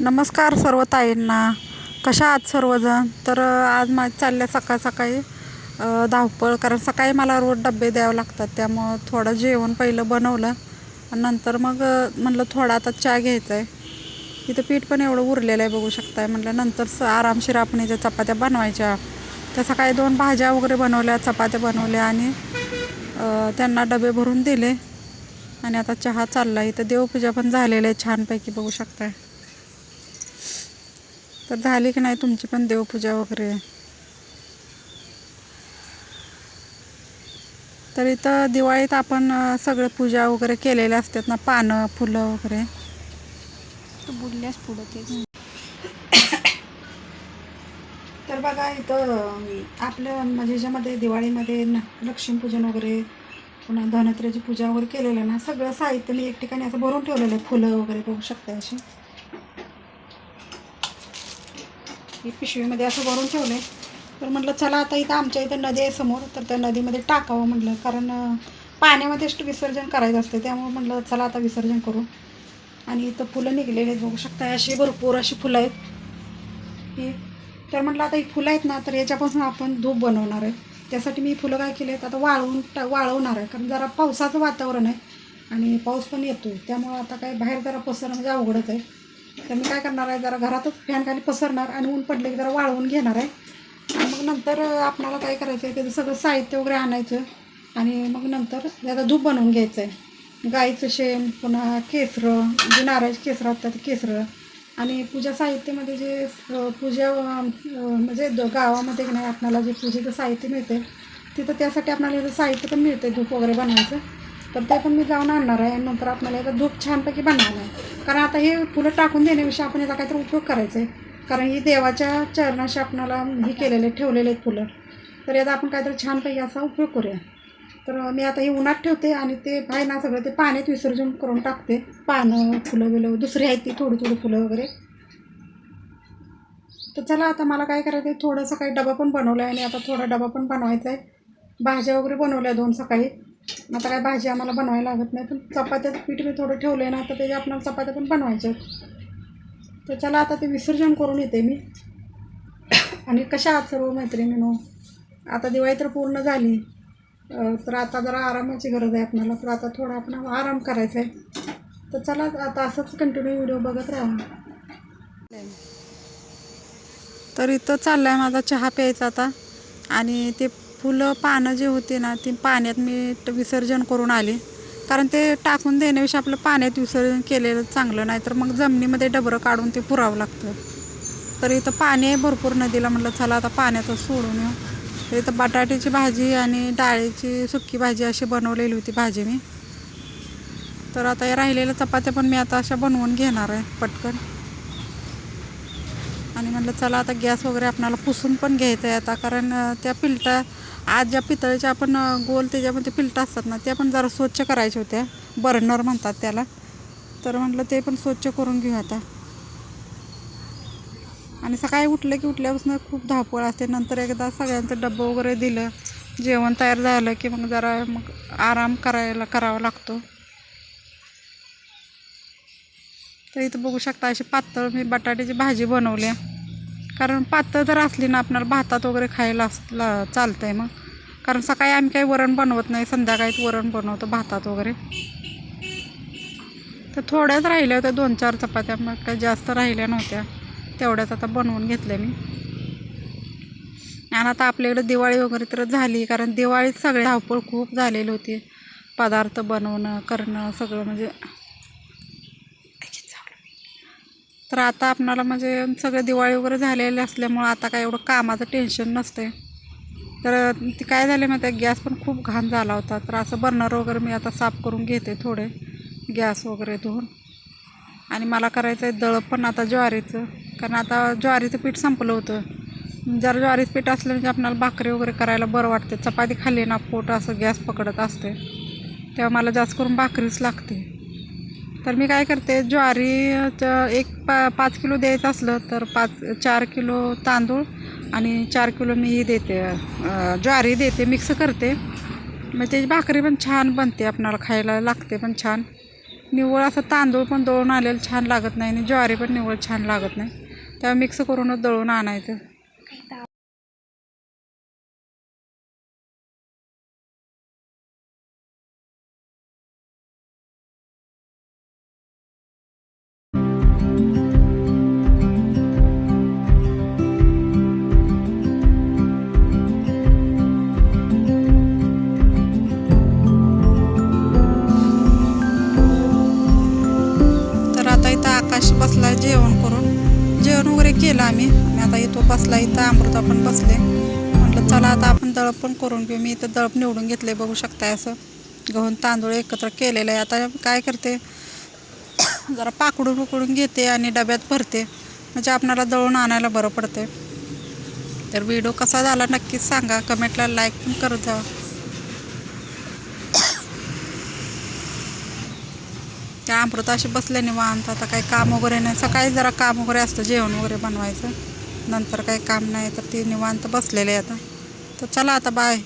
नमस्कार सर्व ताईंना. कशा आहात सर्वजण? तर आज मा चालल्या सकाळ सकाळी धावपळ. कारण सकाळी मला रोज डबे द्यावे लागतात. त्यामुळं थोडं जेवण पहिलं बनवलं. आणि नंतर मग म्हटलं म्हणलं थोडा आता चहा घ्यायचा आहे इथं पीठ पण एवढं उरलेलं आहे बघू शकताय. म्हटलं नंतर स आरामशीर आपण ज्या चपात्या बनवायच्या. त्या सकाळी दोन भाज्या वगैरे बनवल्या चपात्या बनवल्या आणि त्यांना डबे भरून दिले. आणि आता चहा चालला इथं देवपूजा पण झालेलं आहे छानपैकी बघू शकताय. तर झाली की नाही तुमची पण देवपूजा वगैरे? तर इथं दिवाळीत आपण सगळं पूजा वगैरे केलेल्या असतात ना पानं फुलं वगैरे? तू बोलल्यास पुढं ते. तर बघा इथं आपलं म्हणजे ह्याच्यामध्ये दिवाळीमध्ये न लक्ष्मीपूजन वगैरे पुन्हा धनत्रयाची पूजा वगैरे केलेलं ना सगळं साहित्य मी एक ठिकाणी असं भरून ठेवलेलं आहे. फुलं वगैरे बघू शकता अशी. ही पिशवीमध्ये असं भरून ठेवले तर म्हटलं चला आता इथं आमच्या इथं नदी आहे समोर तर त्या नदीमध्ये टाकावं म्हटलं. कारण पाण्यामध्येच विसर्जन करायचं असतं त्यामुळे म्हटलं चला आता विसर्जन करू. आणि इथं फुलं निघलेली आहेत बघू शकता अशी भरपूर अशी फुलं आहेत. हे तर म्हटलं आता ही फुलं आहेत ना तर याच्यापासून आपण धूप बनवणार आहे. त्यासाठी मी फुलं काय केले आहेत आता वाळवून टा वाळवणार आहे. कारण जरा पावसाचं वातावरण आहे आणि पाऊस पण येतो आहे त्यामुळं आता काय बाहेर जरा पसरणं म्हणजे अवघडच आहे. तर मी काय करणार आहे जरा घरातच फॅन खाली पसरणार आणि ऊन पडले की जरा वाळवून घेणार आहे. आणि मग नंतर आपणाला काय करायचं आहे त्याचं सगळं साहित्य वगैरे आणायचं आणि मग नंतर त्याचा धूप बनवून घ्यायचं आहे गाईचं शेण पुन्हा केसरं जे नारळाचे केसरं असतात ते केसरं आणि पूजा साहित्यामध्ये जे पूजा म्हणजे द- गावामध्ये की नाही आपल्याला जे पूजेचं साहित्य मिळते तिथं त्यासाठी आपल्याला साहित्य पण मिळते धूप वगैरे बनवायचं. तर ते पण मी जाऊन आणणार आहे. नंतर आपल्याला याचा धूप छानपैकी बनवणार आहे. कारण आता हे फुलं टाकून देण्याविषयी आपण याचा काहीतरी उपयोग करायचा आहे. कारण ही देवाच्या चरणाशी आपणाला हे केलेले ठेवलेले आहेत फुलं. तर याचा आपण काहीतरी छानपैकी असा उपयोग करूया. तर मी आता हे उन्हात ठेवते आणि ते आहे ना सगळं ते पाण्यात विसर्जन करून टाकते. पानं फुलं बिलं दुसरी आहेत ती थोडी थोडी फुलं वगैरे. तर चला आता मला काय करायचं आहे थोडंसं काही डबा पण बनवला आहे आणि आता थोडा डबा पण बनवायचा आहे भाज्या वगैरे बनवल्या दोन सकाळी. आता काय भाजी आम्हाला बनवायला लागत नाही पण चपात्याचं पीठ मी थोडं ठेवलं आहे ना तर त्याच्या आपल्याला चपात्या पण बनवायच्या आहेत. तर चला आता ते विसर्जन करून येते मी. आणि कशा आहात सर्व मैत्रिणीनो? आता दिवाळी तर पूर्ण झाली. तर आता जरा आरामाची गरज आहे आपल्याला तर आता थोडा आपण आराम करायचा आहे. तर चला आता असंच कंटिन्यू व्हिडिओ बघत राहा. तर इथं चाललं आहे माझा चहा प्यायचा आता. आणि ते फुलं पानं जे होते ना ती पाण्यात मी विसर्जन करून आले. कारण ते टाकून देण्याविषयी आपलं पाण्यात विसर्जन केलेलं चांगलं नाही तर मग जमिनीमध्ये डबरं काढून ते पुरावं लागतं. तर इथं पाणी भरपूर नदीला म्हटलं चला आता पाण्यातच सोडून येऊ. तर इथं बटाट्याची भाजी आणि डाळीची सुकी भाजी अशी बनवलेली होती भाजी मी. तर आता या राहिलेल्या चपात्या पण मी आता अशा बनवून घेणार आहे पटकन. आणि म्हटलं चला आता गॅस वगैरे आपणाला पुसून पण घ्यायचं आहे आता कारण त्या पिलटा आज ज्या पितळेच्या आपण गोल त्याच्यामध्ये फिल्ट असतात ना त्या पण जरा स्वच्छ करायच्या होत्या. बर्नर म्हणतात त्याला. तर म्हटलं ते पण स्वच्छ करून घेऊ आता. आणि सकाळी उठलं की उठल्यापासून खूप धापळ असते. नंतर एकदा सगळ्यांचं डब्बं वगैरे दिलं. जेवण तयार झालं की मग जरा मग आराम करायला करावा लागतो. तर इथं बघू शकता अशी पातळ मी बटाट्याची भाजी बनवली आहे. कारण पातळ जर असली ना आपल्याला भातात वगैरे खायला असला आहे मग. कारण सकाळी आम्ही काही वरण बनवत नाही संध्याकाळीच वरण बनवतो भातात वगैरे. तर थोड्याच राहिल्या होत्या दोन चार चपात्या मग काही जास्त राहिल्या नव्हत्या. तेवढ्याच आता बनवून घेतल्या मी. आणि आता आपल्याकडे दिवाळी वगैरे तर झाली कारण दिवाळीत सगळे धावपळ खूप झालेली होती. पदार्थ बनवणं करणं सगळं म्हणजे तर आता आपणाला म्हणजे सगळं दिवाळी वगैरे झालेले असल्यामुळं आता काय एवढं कामाचं टेन्शन नसते तर ते काय झाले माहिती आहे गॅस पण खूप घाण झाला होता. तर असं बर्नर वगैरे मी आता साफ करून घेते थोडे गॅस वगैरे धुवून. आणि मला करायचं आहे दळप पण आता ज्वारीचं. कारण आता ज्वारीचं पीठ संपलं होतं. जर ज्वारीचं पीठ असलं म्हणजे आपल्याला भाकरी वगैरे करायला बरं वाटते. चपाती खाल्ली ना पोट असं गॅस पकडत असते तेव्हा मला जास्त करून भाकरीच लागते. तर मी काय करते ज्वारीचं एक पा पाच किलो द्यायचं असलं तर पाच चार किलो तांदूळ आणि चार किलो मी ही देते ज्वारी देते मिक्स करते. मग त्याची भाकरी पण छान बनते आपणाला खायला लागते पण छान. निव्वळ असं तांदूळ पण दळून आलेलं छान लागत नाही आणि ज्वारी पण निव्वळ छान लागत नाही. तेव्हा मिक्स करूनच दळून आणायचं. तो बसला इथं अमृता पण बसले. म्हटलं चला आता आपण दळप पण करून घेऊ. मी इथं दळप निवडून घेतले बघू शकताय असं. गहून तांदूळ एकत्र केलेलं आहे. आता काय करते? जरा पाकडून उकडून घेते आणि डब्यात भरते. म्हणजे आपणाला दळून आणायला बरं पडते तर व्हिडिओ कसा झाला नक्कीच सांगा. कमेंटला लाईक पण करत जा. त्या अमृता अशी बसले निवांत. आता काही काम वगैरे नाही. सकाळी जरा काम वगैरे असतं जेवण वगैरे बनवायचं. नंतर काही काम नाही तर ती निवांत बसलेले आता तर चला आता बाय